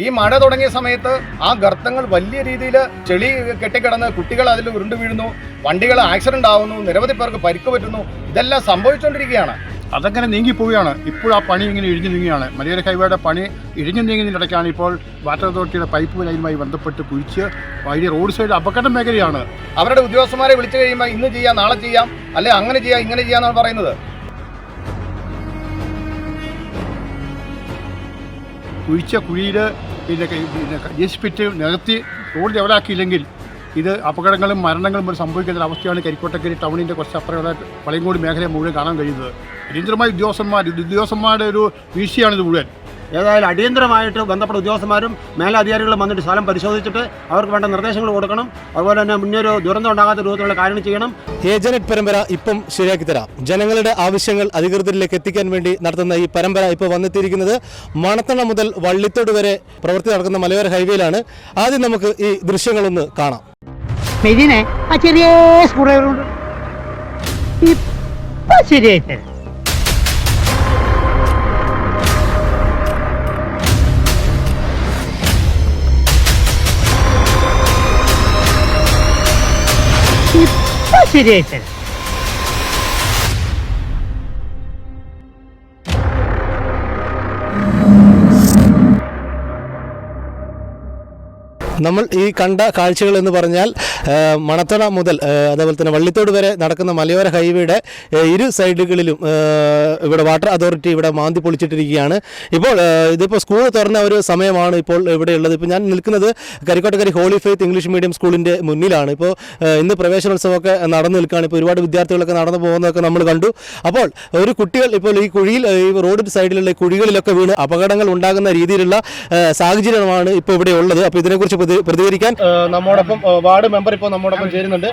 ഈ മഴ തുടങ്ങിയ സമയത്ത് ആ ഗർത്തങ്ങൾ വലിയ രീതിയിൽ ചെളി കെട്ടിക്കിടന്ന് കുട്ടികൾ അതിൽ ഉരുണ്ടു വീഴുന്നു വണ്ടികൾ ആക്സിഡന്റ് ആവുന്നു നിരവധി പേർക്ക് പരിക്ക് പറ്റുന്നു ഇതെല്ലാം സംഭവിച്ചുകൊണ്ടിരിക്കുകയാണ് അതങ്ങനെ നീങ്ങിപ്പോവുകയാണ്. ഇപ്പോൾ ആ പണി ഇങ്ങനെ ഇഴിഞ്ഞു നീങ്ങുകയാണ്. മലയോര ഹൈവേയുടെ പണി ഇഴിഞ്ഞു നീങ്ങുന്നതിനിടയ്ക്കാണ് ഇപ്പോൾ വാട്ടർ അതോറിറ്റിയുടെ പൈപ്പ് ലൈനുമായി ബന്ധപ്പെട്ട് കുഴിച്ച് വഴി റോഡ് സൈഡ് അപകട മേഖലയാണ്. അവരുടെ ഉദ്യോഗസ്ഥന്മാരെ വിളിച്ചു കഴിയുമ്പോൾ ഇന്ന് ചെയ്യാം നാളെ ചെയ്യാം അല്ലെ അങ്ങനെ ചെയ്യാം ഇങ്ങനെ ചെയ്യാന്നാണ് പറയുന്നത്. കുഴിച്ച കുഴിയിൽ പിന്നെ പിന്നെ പിറ്റ് നികത്തി റോഡ് ലെവലാക്കിയില്ലെങ്കിൽ ഇത് അപകടങ്ങളും മരണങ്ങളും ഒരു സംഭവിക്കുന്ന ഒരു അവസ്ഥയാണ് കരിക്കോട്ടക്കരി ടൗണിന്റെ കുറച്ച് അപ്പുറമുള്ള പളയങ്കോട് മേഖല മുഴുവൻ കാണാൻ കഴിയുന്നത്. അടിയന്തരമായ ഉദ്യോഗസ്ഥന്മാർ ഉദ്യോഗസ്ഥന്മാരുടെ ഒരു വീഴ്ചയാണിത് മുഴുവൻ. ഏതായാലും അടിയന്തരമായിട്ട് ബന്ധപ്പെട്ട ഉദ്യോഗസ്ഥന്മാരും മേലധികാരികളും വന്നിട്ട് സ്ഥലം പരിശോധിച്ചിട്ട് അവർക്ക് വേണ്ട നിർദ്ദേശങ്ങൾ കൊടുക്കണം. അതുപോലെ തന്നെ മുന്നൊരു ദുരന്തം ഉണ്ടാകാത്ത രൂപത്തിലുള്ള കാര്യങ്ങൾ ചെയ്യണം. ഏജനറ്റ് പരമ്പര ഇപ്പം ശരിയാക്കി തരാം. ജനങ്ങളുടെ ആവശ്യങ്ങൾ അധികൃതരിലേക്ക് എത്തിക്കാൻ വേണ്ടി നടത്തുന്ന ഈ പരമ്പര ഇപ്പോൾ വന്നെത്തിയിരിക്കുന്നത് മണത്തണ മുതൽ വള്ളിത്തോട് വരെ പ്രവൃത്തി നടക്കുന്ന മലയോര ഹൈവേയിലാണ്. ആദ്യം നമുക്ക് ഈ ദൃശ്യങ്ങളൊന്ന് കാണാം. ഇതിനെ ആ ചെറിയ ഇപ്പൊ ശരിയായി നമ്മൾ ഈ കണ്ട കാഴ്ചകൾ എന്ന് പറഞ്ഞാൽ മണത്തണ മുതൽ അതേപോലെ തന്നെ വള്ളിത്തോട് വരെ നടക്കുന്ന മലയോര ഹൈവേയുടെ ഇരു സൈഡുകളിലും ഇവിടെ വാട്ടർ അതോറിറ്റി ഇവിടെ മാന്തി പൊളിച്ചിട്ടിരിക്കുകയാണ്. ഇപ്പോൾ ഇതിപ്പോൾ സ്കൂൾ തുറന്ന ഒരു സമയമാണ് ഇപ്പോൾ ഇവിടെ ഉള്ളത് ഇപ്പോൾ ഞാൻ നിൽക്കുന്നത് Karikkottakkari holy faith English medium സ്കൂളിന്റെ മുന്നിലാണ്. ഇപ്പോൾ ഇന്ന് പ്രവേശനോത്സവമൊക്കെ നടന്നു നിൽക്കുകയാണ്. ഇപ്പോൾ ഒരുപാട് വിദ്യാർത്ഥികളൊക്കെ നടന്നു പോകുന്നതൊക്കെ നമ്മൾ കണ്ടു. അപ്പോൾ ഒരു കുട്ടികൾ ഇപ്പോൾ ഈ കുഴിയിൽ ഈ റോഡിന്റെ സൈഡിലുള്ള കുഴികളിലൊക്കെ വീണ് അപകടങ്ങൾ ഉണ്ടാകുന്ന രീതിയിലുള്ള സാഹചര്യമാണ് ഇപ്പോൾ ഇവിടെ ഉള്ളത് അപ്പോൾ ഇതിനെക്കുറിച്ച് പ്രതികരിക്കാൻ. നമ്മോടൊപ്പം വാർഡ് മെമ്പർ ഇപ്പോൾ നമ്മോടൊപ്പം ചേരുന്നുണ്ട്.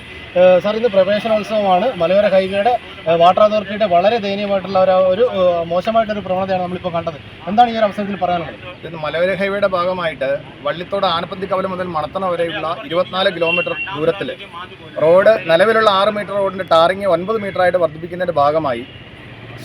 സർ ഇന്ന് പ്രവേശനോത്സവമാണ്. മലയോര ഹൈവേയുടെ വാട്ടർ അതോറിറ്റിയുടെ വളരെ ദയനീയമായിട്ടുള്ള ഒരു മോശമായിട്ടൊരു പ്രവണതയാണ് നമ്മളിപ്പോൾ കണ്ടത്. എന്താണ് ഈ ഒരു അവസരത്തിൽ പറയാനുള്ളത്? ഇത് മലയോര ഹൈവേയുടെ ഭാഗമായിട്ട് വള്ളിത്തോട് ആനപ്പന്തി കവല മുതൽ മണത്തണ വരെയുള്ള ഇരുപത്തിനാല് കിലോമീറ്റർ ദൂരത്തിൽ റോഡ് നിലവിലുള്ള ആറ് മീറ്റർ റോഡിന്റെ ടാറിങ് ഒൻപത് മീറ്റർ ആയിട്ട് വർദ്ധിപ്പിക്കുന്നതിന്റെ ഭാഗമായി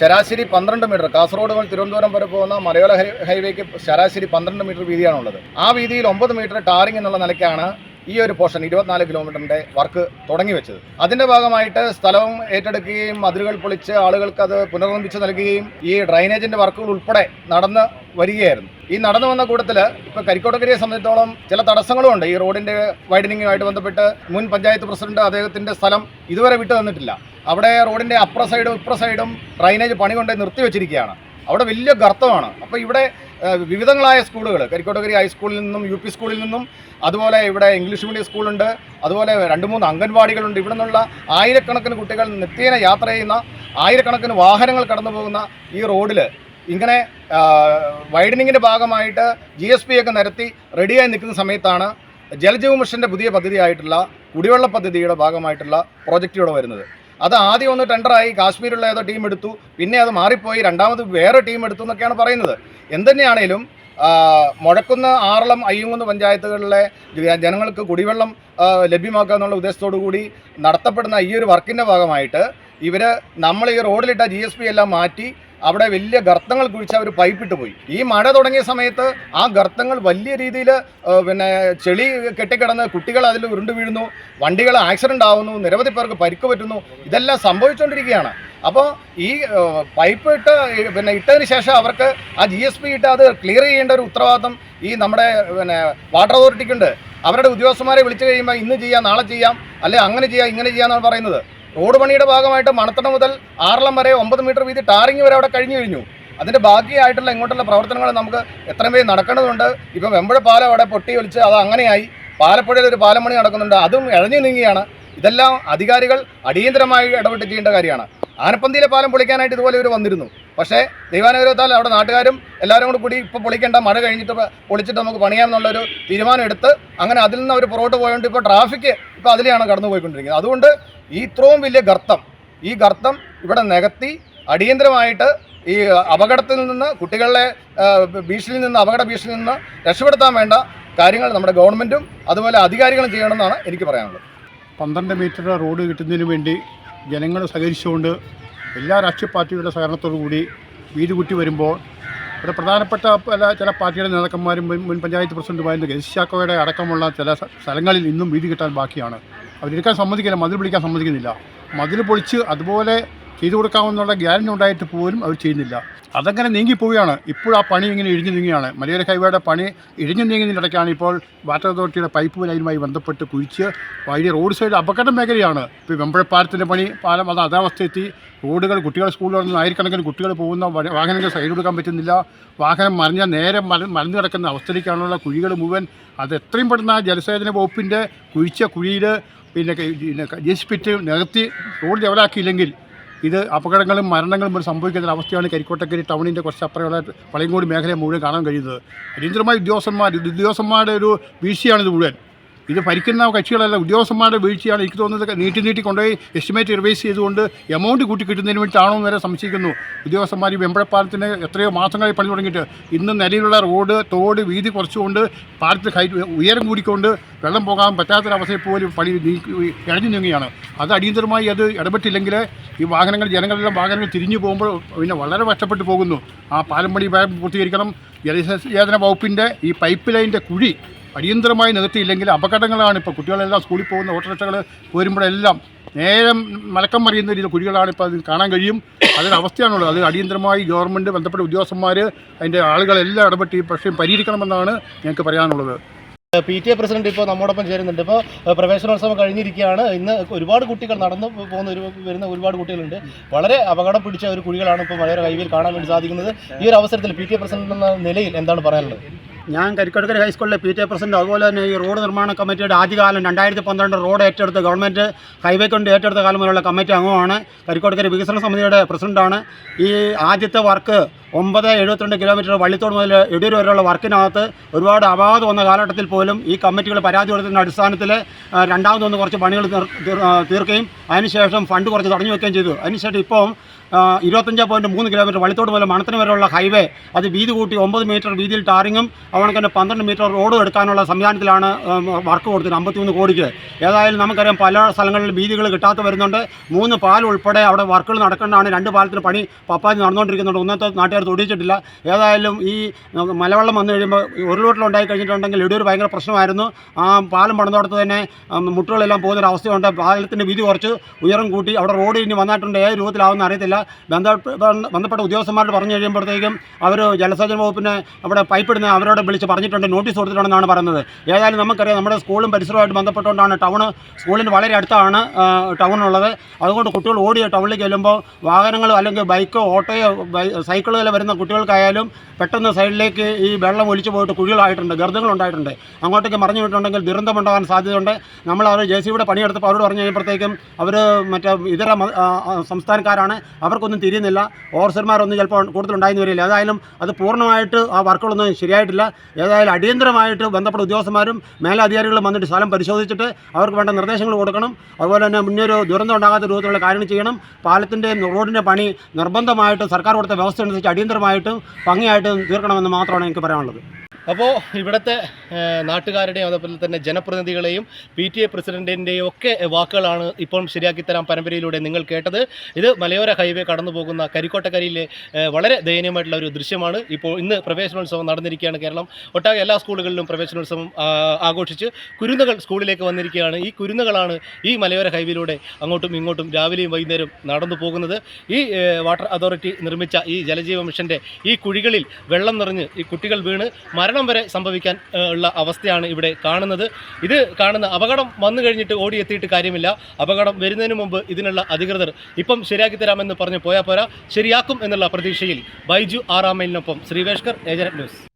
ശരാശരി പന്ത്രണ്ട് മീറ്റർ. കാസർഗോഡ് മുതൽ തിരുവനന്തപുരം വരെ പോകുന്ന മലയോര ഹൈവേക്ക് ശരാശരി പന്ത്രണ്ട് മീറ്റർ വീതിയാണുള്ളത്. ആ വീതിയിൽ ഒമ്പത് മീറ്റർ ടാറിംഗ് എന്നുള്ള നിലയ്ക്കാണ് ഈ ഒരു പോർഷൻ ഇരുപത്തിനാല് കിലോമീറ്ററിന്റെ വർക്ക് തുടങ്ങി വെച്ചത്. അതിന്റെ ഭാഗമായിട്ട് സ്ഥലവും ഏറ്റെടുക്കുകയും മതിലുകൾ പൊളിച്ച് ആളുകൾക്ക് അത് പുനർനിർമ്മിച്ച് നൽകുകയും ഈ ഡ്രൈനേജിന്റെ വർക്കുകൾ ഉൾപ്പെടെ നടന്ന് വരികയായിരുന്നു. ഈ നടന്നു വന്ന കൂട്ടത്തിൽ ഇപ്പൊ കരിക്കോട്ടക്കരയെ സംബന്ധിച്ചോളം ചില തടസ്സങ്ങളും ഉണ്ട്. ഈ റോഡിന്റെ വൈഡനിങ്ങുമായിട്ട് ബന്ധപ്പെട്ട് മുൻ പഞ്ചായത്ത് പ്രസിഡന്റ് അദ്ദേഹത്തിന്റെ സ്ഥലം ഇതുവരെ വിട്ടു തന്നിട്ടില്ല. അവിടെ റോഡിന്റെ അപ്പുറ സൈഡും ഇപ്പുറ സൈഡും ഡ്രൈനേജ് പണി കൊണ്ട് നിർത്തിവെച്ചിരിക്കുകയാണ്. അവിടെ വലിയ ഗർത്തമാണ്. അപ്പോൾ ഇവിടെ വിവിധങ്ങളായ സ്കൂളുകൾ കരിക്കോട്ടകരി ഹൈസ്കൂളിൽ നിന്നും യു പി സ്കൂളിൽ നിന്നും അതുപോലെ ഇവിടെ ഇംഗ്ലീഷ് മീഡിയം സ്കൂളുണ്ട് അതുപോലെ രണ്ട് മൂന്ന് അംഗൻവാടികളുണ്ട്. ഇവിടെ നിന്നുള്ള ആയിരക്കണക്കിന് കുട്ടികൾ നിത്യേന യാത്ര ചെയ്യുന്ന ആയിരക്കണക്കിന് വാഹനങ്ങൾ കടന്നു പോകുന്ന ഈ റോഡിൽ ഇങ്ങനെ വൈഡനിങ്ങിന്റെ ഭാഗമായിട്ട് ജി എസ് പി ഒക്കെ നിരത്തി റെഡിയായി നിൽക്കുന്ന സമയത്താണ് ജലജീവ മിഷന്റെ പുതിയ പദ്ധതിയായിട്ടുള്ള കുടിവെള്ള പദ്ധതിയുടെ ഭാഗമായിട്ടുള്ള പ്രോജക്റ്റ് ഇവിടെ വരുന്നത്. അത് ആദ്യം ഒന്ന് ടെൻഡറായി കാശ്മീരിലുള്ള ഏതോ ടീം എടുത്തു. പിന്നെ അത് മാറിപ്പോയി രണ്ടാമത് വേറെ ടീം എടുത്തു എന്നൊക്കെയാണ് പറയുന്നത്. എന്തുതന്നെയാണേലും മുഴക്കുന്ന ആറളം അയ്യങ്കുന്ന് പഞ്ചായത്തുകളിലെ ജനങ്ങൾക്ക് കുടിവെള്ളം ലഭ്യമാക്കുക എന്നുള്ള ഉദ്ദേശത്തോടു കൂടി നടത്തപ്പെടുന്ന ഈ ഒരു വർക്കിന്റെ ഭാഗമായിട്ട് ഇവർ നമ്മൾ ഈ റോഡിലിട്ട ജി എല്ലാം മാറ്റി അവിടെ വലിയ ഗർത്തങ്ങൾ കുഴിച്ച് അവർ പൈപ്പിട്ട് പോയി. ഈ മഴ തുടങ്ങിയ സമയത്ത് ആ ഗർത്തങ്ങൾ വലിയ രീതിയിൽ പിന്നെ ചെളി കെട്ടിക്കിടന്ന് കുട്ടികൾ അതിൽ ഉരുണ്ടു വീഴുന്നു വണ്ടികൾ ആക്സിഡന്റ് ആവുന്നു നിരവധി പേർക്ക് പരിക്ക് പറ്റുന്നു ഇതെല്ലാം സംഭവിച്ചുകൊണ്ടിരിക്കുകയാണ് അപ്പോൾ ഈ പൈപ്പ് ഇട്ട് പിന്നെ ഇട്ടതിന് ശേഷം അവർക്ക് ആ ജി എസ് പി ഇട്ട് അത് ക്ലിയർ ചെയ്യേണ്ട ഒരു ഉത്തരവാദിത്തം ഈ നമ്മുടെ പിന്നെ വാട്ടർ അതോറിറ്റിക്കുണ്ട് അവരുടെ ഉദ്യോഗസ്ഥന്മാരെ വിളിച്ചു കഴിയുമ്പോൾ ഇന്ന് ചെയ്യാം നാളെ ചെയ്യാം അല്ലെ അങ്ങനെ ചെയ്യാം ഇങ്ങനെ ചെയ്യാമെന്നാണ് പറയുന്നത്. റോഡ് പണിയുടെ ഭാഗമായിട്ട് മണത്തണ മുതൽ ആറളം വരെ ഒമ്പത് മീറ്റർ വീതി ടാറിങ് വരെ അവിടെ കഴിഞ്ഞു കഴിഞ്ഞു. അതിന്റെ ബാക്കിയായിട്ടുള്ള ഇങ്ങോട്ടുള്ള പ്രവർത്തനങ്ങൾ നമുക്ക് എത്രയും വേഗം നടക്കേണ്ടതുണ്ട്. ഇപ്പം വെമ്പഴ പാലം അവിടെ പൊട്ടി ഒലിച്ച് അത് അങ്ങനെയായി. പാലപ്പുഴയിൽ ഒരു പാലം പണി നടക്കുന്നുണ്ട്. അതും ഇഴഞ്ഞു നീങ്ങിയാണ്. ഇതെല്ലാം അധികാരികൾ അടിയന്തരമായി ഇടപെട്ട് ചെയ്യേണ്ട കാര്യമാണ്. ആനപ്പന്തിയിലെ പാലം പൊളിക്കാനായിട്ട് ഇതുപോലെ ഇവർ വന്നിരുന്നു. പക്ഷേ ദൈവാനുഗ്രഹത്താൽ അവിടെ നാട്ടുകാരും എല്ലാവരും കൂടി കൂടി ഇപ്പോൾ പൊളിക്കേണ്ട മഴ കഴിഞ്ഞിട്ട് പൊളിച്ചിട്ട് നമുക്ക് പണിയാമെന്നുള്ളൊരു തീരുമാനം എടുത്ത് അങ്ങനെ അതിൽ നിന്ന് അവർ പുറകോട്ട് പോയതുകൊണ്ട് ഇപ്പോൾ ട്രാഫിക് ഇപ്പോൾ അതിലെയാണ് കടന്നു പോയിക്കൊണ്ടിരിക്കുന്നത് അതുകൊണ്ട് ഈ ഇത്രയും വലിയ ഗർത്തം ഈ ഗർത്തം ഇവിടെ നികത്തി അടിയന്തരമായിട്ട് ഈ അപകടത്തിൽ നിന്ന് കുട്ടികളെ ഭീഷണിയിൽ നിന്ന് അപകട ഭീഷണിയിൽ നിന്ന് രക്ഷപ്പെടുത്താൻ വേണ്ട കാര്യങ്ങൾ നമ്മുടെ ഗവൺമെന്റും അതുപോലെ അധികാരികളും ചെയ്യണമെന്നാണ് എനിക്ക് പറയാനുള്ളത്. പന്ത്രണ്ട് മീറ്റർ റോഡ് കിട്ടുന്നതിന് വേണ്ടി ജനങ്ങൾ സഹകരിച്ചുകൊണ്ട് എല്ലാ രാഷ്ട്രീയ പാർട്ടികളുടെ സഹകരണത്തോടു കൂടി വീട് കുറ്റി വരുമ്പോൾ ഇവിടെ പ്രധാനപ്പെട്ട പല ചില പാർട്ടിയുടെ നേതാക്കന്മാരും മുൻ പഞ്ചായത്ത് പ്രസിഡന്റുമായിരുന്ന ഗതിശാക്കോയുടെ അടക്കമുള്ള ചില സ്ഥലങ്ങളിൽ ഇന്നും വീതി കിട്ടാൻ ബാക്കിയാണ്. അവരെടുക്കാൻ സമ്മതിക്കില്ല മതിൽ പൊളിക്കാൻ സമ്മതിക്കുന്നില്ല. മതിൽ പൊളിച്ച് അതുപോലെ ചെയ്തു കൊടുക്കാമെന്നുള്ള ഗ്യാരണ്ടി ഉണ്ടായിട്ട് പോലും അവർ ചെയ്യുന്നില്ല. അതങ്ങനെ നീങ്ങിപ്പോവുകയാണ് ഇപ്പോൾ ആ പണി ഇങ്ങനെ ഇഴിഞ്ഞു നീങ്ങുകയാണ്. മലയോര ഹൈവേയുടെ പണി ഇഴിഞ്ഞു നീങ്ങുന്നതിനിടയ്ക്കാണ് ഇപ്പോൾ വാട്ടർ അതോറിറ്റിയുടെ പൈപ്പ് ലൈനുമായി ബന്ധപ്പെട്ട് കുഴിച്ച് വഴി റോഡ് സൈഡ് അപകട മേഖലയാണ്. ഇപ്പോൾ വെമ്പഴപ്പാലത്തിന്റെ പണി പാലം അത് അതാവസ്ഥ എത്തി റോഡുകൾ കുട്ടികൾ സ്കൂളിൽ നിന്ന് ആയിരക്കണക്കിന് കുട്ടികൾ പോകുന്ന വാഹനങ്ങൾ സൈഡ് കൊടുക്കാൻ പറ്റുന്നില്ല. വാഹനം മറിഞ്ഞാൽ നേരെ മല മലന്നു കിടക്കുന്ന അവസ്ഥയിലേക്കാണുള്ള കുഴികൾ മുഴുവൻ. അത് എത്രയും പെട്ടെന്ന് ആ ജലസേചന വകുപ്പിന്റെ കുഴിച്ച കുഴിയിൽ പിന്നെ പിന്നെ ജെസ് പിറ്റ് നികത്തി റോഡ് ലെവലാക്കിയില്ലെങ്കിൽ ഇത് അപകടങ്ങളും മരണങ്ങളും ഒരു സംഭവിക്കുന്ന അവസ്ഥയാണ് കരിക്കോട്ടക്കരി ടൗണിന്റെ കുറച്ച് അപ്പുറമുള്ള പളയങ്കോട് മേഖലയെ മുഴുവൻ കാണാൻ കഴിയുന്നത്. അടിയന്തരമായി ഉദ്യോഗസ്ഥന്മാർ ഉദ്യോഗസ്ഥന്മാരുടെ ഒരു വീഴ്ചയാണിത് മുഴുവൻ. ഇത് ഭരിക്കുന്ന കക്ഷികളല്ല ഉദ്യോഗസ്ഥന്മാരുടെ വീഴ്ചയാണ് എനിക്ക് തോന്നുന്നത്. നീട്ടി നീട്ടി കൊണ്ടുപോയി എസ്റ്റിമേറ്റ് റിവൈസ് ചെയ്തുകൊണ്ട് എമൗണ്ട് കൂട്ടി കിട്ടുന്നതിന് വേണ്ടിയിട്ടാണോ എന്ന് വരെ സംശയിക്കുന്നു. ഉദ്യോഗസ്ഥന്മാർ ഈ വെമ്പഴപ്പാലത്തിന് എത്രയോ മാസങ്ങളായി പണി തുടങ്ങിയിട്ട് ഇന്ന് നിലയിലുള്ള റോഡ് തോട് വീതി കുറച്ചുകൊണ്ട് പാലത്തിൽ ഹൈറ്റ് ഉയരം കൂടിക്കൊണ്ട് വെള്ളം പോകാൻ പറ്റാത്തൊരവസ്ഥയിൽ പോലും പണി ഇഴഞ്ഞു നീങ്ങുകയാണ്. അത് അടിയന്തരമായി അത് ഇടപെട്ടില്ലെങ്കിൽ ഈ വാഹനങ്ങൾ ജനങ്ങളെല്ലാം വാഹനങ്ങൾ തിരിഞ്ഞു പോകുമ്പോൾ പിന്നെ വളരെ കഷ്ടപ്പെട്ടു പോകുന്നു. ആ പാലം പണി പൂർത്തീകരിക്കണം. ജലസേചന വകുപ്പിന്റെ ഈ പൈപ്പ് ലൈനിന്റെ കുഴി അടിയന്തരമായി നികത്തിയില്ലെങ്കിൽ അപകടങ്ങളാണ് ഇപ്പോൾ കുട്ടികളെല്ലാം സ്കൂളിൽ പോകുന്ന ഓട്ടോറിക്ഷകൾ പോരുമ്പോഴെല്ലാം നേരം മലക്കം മറിയുന്ന രീതിയിൽ കുഴികളാണ് ഇപ്പോൾ അത് കാണാൻ കഴിയും. അതിന്റെ അവസ്ഥയാണുള്ളത്. അത് അടിയന്തരമായി ഗവൺമെന്റ് ബന്ധപ്പെട്ട ഉദ്യോഗസ്ഥന്മാർ അതിന്റെ ആളുകളെല്ലാം ഇടപെട്ട് ഈ പ്രശ്നം പരിഹരിക്കണമെന്നാണ് ഞങ്ങൾക്ക് പറയാനുള്ളത്. പി ടി എ പ്രസിഡന്റ് ഇപ്പോൾ നമ്മോടൊപ്പം ചേരുന്നുണ്ട്. ഇപ്പോൾ പ്രവേശനോത്സവം കഴിഞ്ഞിരിക്കുകയാണ്. ഇന്ന് ഒരുപാട് കുട്ടികൾ നടന്നു പോകുന്ന ഒരു വരുന്ന ഒരുപാട് കുട്ടികളുണ്ട്. വളരെ അപകടം പിടിച്ച ഒരു കുഴികളാണ് ഇപ്പോൾ മലയോര കൈവിൽ കാണാൻ വേണ്ടി സാധിക്കുന്നത്. ഈ ഒരു അവസരത്തിൽ പി ടി എ പ്രസിഡന്റ് എന്ന നിലയിൽ എന്താണ് പറയാനുള്ളത്? ഞാൻ കരിക്കടുക്കര ഹൈസ്കൂളിലെ പി ടി എ പ്രസിഡന്റ് അതുപോലെ തന്നെ ഈ റോഡ് നിർമ്മാണ കമ്മിറ്റിയുടെ ആദ്യകാലം രണ്ടായിരത്തി പന്ത്രണ്ട് റോഡ് ഏറ്റെടുത്ത് ഗവൺമെന്റ് ഹൈവേ കൊണ്ട് ഏറ്റെടുത്ത കാലം മുതലുള്ള കമ്മിറ്റി അംഗമാണ് കരിക്കോട്ടക്കര വികസന സമിതിയുടെ പ്രസിഡന്റാണ്. ഈ ആദ്യത്തെ വർക്ക് ഒമ്പത് എഴുപത്തിരണ്ട് കിലോമീറ്റർ വള്ളിത്തോട് മുതൽ എടൂർ വരെയുള്ള വർക്കിനകത്ത് ഒരുപാട് അപാകത വന്ന കാലഘട്ടത്തിൽ പോലും ഈ കമ്മിറ്റികൾ പരാതി കൊടുത്തതിന്റെ അടിസ്ഥാനത്തിൽ രണ്ടാമതൊന്ന് കുറച്ച് പണികൾ തീർക്കുകയും അതിനുശേഷം ഫണ്ട് കുറച്ച് തടഞ്ഞു വെക്കുകയും ചെയ്തു. അതിനുശേഷം ഇപ്പം ഇരുപത്തഞ്ച് പോയിന്റ് മൂന്ന് കിലോമീറ്റർ വള്ളിത്തോട് മുതൽ മണത്തിന് വരെയുള്ള ഹൈവേ അത് വീതി കൂട്ടി ഒമ്പത് മീറ്റർ വീതിയിൽ ടാറിങ്ങും അതുപോലെ തന്നെ പന്ത്രണ്ട് മീറ്റർ റോഡും എടുക്കാനുള്ള സംവിധാനത്തിലാണ് വർക്ക് കൊടുത്തത് അമ്പത്തിമൂന്ന് കോടിക്ക്. ഏതായാലും നമുക്കറിയാം പല സ്ഥലങ്ങളിൽ വീതികൾ കിട്ടാത്ത വരുന്നുണ്ട്. മൂന്ന് പാൽ ഉൾപ്പെടെ അവിടെ വർക്കുകൾ നടക്കേണ്ടതാണ്. രണ്ട് പാലത്തിന് പണി പപ്പാതി നടന്നുകൊണ്ടിരിക്കുന്നുണ്ട്. ഒന്നത്തെ നാട്ടുകാർ തൊടിയിച്ചിട്ടില്ല ഏതായാലും ഈ മലവെള്ളം വന്നു കഴിയുമ്പോൾ ഉരുളോട്ടിലുണ്ടായി കഴിഞ്ഞിട്ടുണ്ടെങ്കിൽ ഇടൂർ ഭയങ്കര പ്രശ്നമായിരുന്നു. ആ പാലം പണിതോടത്ത് തന്നെ മുട്ടുകളെല്ലാം പോകുന്നൊരു അവസ്ഥയുണ്ട്. പാലത്തിന്റെ വീതി കുറച്ച് ഉയരം കൂട്ടി അവിടെ റോഡ് ഇനി വന്നിട്ടുണ്ട്. ഏത് രൂപത്തിലാവുമെന്ന് അറിയത്തില്ല. ബന്ധപ്പെട്ട ഉദ്യോഗസ്ഥന്മാരോട് പറഞ്ഞു കഴിയുമ്പോഴത്തേക്കും അവർ ജലസേചന വകുപ്പിനെ അവിടെ പൈപ്പ് ഇടുന്ന അവരോട് വിളിച്ച് പറഞ്ഞിട്ടുണ്ട്. നോട്ടീസ് കൊടുത്തിട്ടുണ്ടെന്നാണ് പറയുന്നത്. ഏതായാലും നമുക്കറിയാം നമ്മുടെ സ്കൂളും പരിസരമായിട്ട് ബന്ധപ്പെട്ടുകൊണ്ടാണ് ടൗൺ സ്കൂളിന് വളരെ അടുത്താണ് ടൗണുള്ളത് അതുകൊണ്ട് കുട്ടികൾ ഓടി ടൗണിലേക്ക് ചെല്ലുമ്പോൾ വാഹനങ്ങളോ അല്ലെങ്കിൽ ബൈക്കോ ഓട്ടോയോ സൈക്കിളുകളോ വരുന്ന കുട്ടികൾക്കായാലും പെട്ടെന്ന് സൈഡിലേക്ക് ഈ വെള്ളം ഒലിച്ചു പോയിട്ട് കുഴികളായിട്ടുണ്ട് ഗർദ്ദങ്ങളുണ്ടായിട്ടുണ്ട് അങ്ങോട്ടേക്ക് മറിഞ്ഞു വിട്ടുണ്ടെങ്കിൽ ദുരന്തമുണ്ടാകാൻ സാധ്യതയുണ്ട്. നമ്മൾ അവർ ജെ സി യുടെ പണിയെടുത്തപ്പോൾ അവരോട് പറഞ്ഞു കഴിയുമ്പോഴത്തേക്കും അവർ മറ്റേ ഇതര സംസ്ഥാനക്കാരാണ്. അവർക്കൊന്നും തിരിയുന്നില്ല. ഓഫീസർമാരൊന്നും ചിലപ്പോൾ കൂടുതലുണ്ടായെന്ന് വരില്ല. ഏതായാലും അത് പൂർണമായിട്ട് ആ വർക്കുകളൊന്നും ശരിയായിട്ടില്ല. ഏതായാലും അടിയന്തരമായിട്ട് ബന്ധപ്പെട്ട ഉദ്യോഗസ്ഥന്മാരും മേലധികാരികളും വന്നിട്ട് സ്ഥലം പരിശോധിച്ചിട്ട് അവർക്ക് വേണ്ട നിർദ്ദേശങ്ങൾ കൊടുക്കണം. അതുപോലെ തന്നെ മുന്നൊരു ദുരന്തം ഉണ്ടാകാത്ത രൂപത്തിലുള്ള കാര്യങ്ങൾ ചെയ്യണം. പാലത്തിന്റെ റോഡിന്റെ പണി നിർബന്ധമായിട്ട് സർക്കാർ കൊടുത്ത വ്യവസ്ഥ അനുസരിച്ച് അടിയന്തരമായിട്ടും ഭംഗിയായിട്ടും തീർക്കണമെന്ന് മാത്രമാണ് എനിക്ക് പറയാനുള്ളത്. അപ്പോൾ ഇവിടുത്തെ നാട്ടുകാരുടെയും അതേപോലെ തന്നെ ജനപ്രതിനിധികളെയും പി ടി എ പ്രസിഡന്റിന്റെയും ഒക്കെ വാക്കുകളാണ് ഇപ്പം ശരിയാക്കി തരാം പരമ്പരയിലൂടെ നിങ്ങൾ കേട്ടത്. ഇത് മലയോര ഹൈവേ കടന്നു പോകുന്ന കരിക്കോട്ടക്കരിയിലെ വളരെ ദയനീയമായിട്ടുള്ള ഒരു ദൃശ്യമാണ്. ഇപ്പോൾ ഇന്ന് പ്രവേശനോത്സവം നടന്നിരിക്കുകയാണ് കേരളം. ഒട്ടാകെ എല്ലാ സ്കൂളുകളിലും പ്രവേശനോത്സവം ആഘോഷിച്ച് കുരുന്നുകൾ സ്കൂളിലേക്ക് വന്നിരിക്കുകയാണ്. ഈ കുരുന്നുകളാണ് ഈ മലയോര ഹൈവേയിലൂടെ അങ്ങോട്ടും ഇങ്ങോട്ടും രാവിലെയും വൈകുന്നേരം നടന്നു പോകുന്നത്. ഈ വാട്ടർ അതോറിറ്റി നിർമ്മിച്ച ഈ ജലജീവ മിഷന്റെ ഈ കുഴികളിൽ വെള്ളം നിറഞ്ഞ് ഈ കുട്ടികൾ വീണ് മരണം വരെ സംഭവിക്കാൻ ഉള്ള അവസ്ഥയാണ് ഇവിടെ കാണുന്നത്. ഇത് കാണുന്ന അപകടം വന്നു കഴിഞ്ഞിട്ട് ഓടിയെത്തിയിട്ട് കാര്യമില്ല. അപകടം വരുന്നതിന് മുമ്പ് ഇതിനുള്ള അധികൃതർ ഇപ്പം ശരിയാക്കി തരാമെന്ന് പറഞ്ഞ് പോയാൽ പോരാ ശരിയാക്കും എന്നുള്ള പ്രതീക്ഷയിൽ ബൈജു ആറാമയിലിനൊപ്പം ശ്രീവേഷ്കർ ഏജന്റ് ന്യൂസ്.